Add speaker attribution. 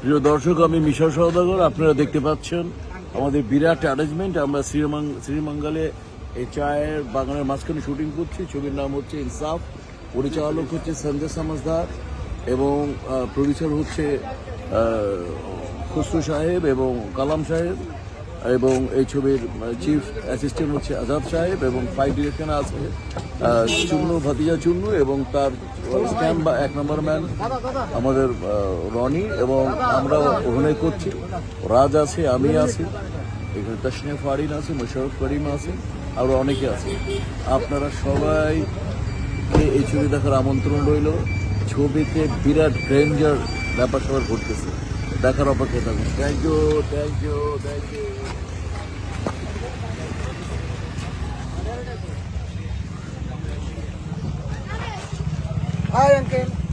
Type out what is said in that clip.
Speaker 1: প্রিয় দর্শক, আমি মিশা সৌদাগর আপনারা দেখতে পাচ্ছেন আমাদের বিরাট অ্যারেঞ্জমেন্ট আমরা শ্রীমং শ্রীমঙ্গলে এই চায়ের বাগানের মাঝখানে শুটিং করছি। ছবির নাম হচ্ছে ইনসাফ। পরিচালক হচ্ছে সঞ্জয় সামাজদার এবং প্রডিউসার হচ্ছে খসরু সাহেব এবং কালাম সাহেব। এবং এই ছবির চিফ অ্যাসিস্ট্যান্ট হচ্ছে আজাদ সাহেব এবং ফাইভ ডিরেকশনে আছে চুন্নু, ভাতিজা চুন্নু এবং তার স্ট্যাম্প বা এক নম্বর ম্যান আমাদের রনি এবং আমরা অভিনয় করছি। রাজ আছে, আমি আছি, এখানে তাসনিয়া ফারিন আছে মোশারফ করিম আছে আরও অনেকে আছে। আপনারা সবাইকে এই ছবি দেখার আমন্ত্রণ রইল? ছবিতে বিরাট ডেঞ্জার ব্যাপার স্যাপার ঘটতেছে। দেখার অপেক্ষা থাকুন। Thank you thank you thank you
Speaker 2: Hi, Uncle.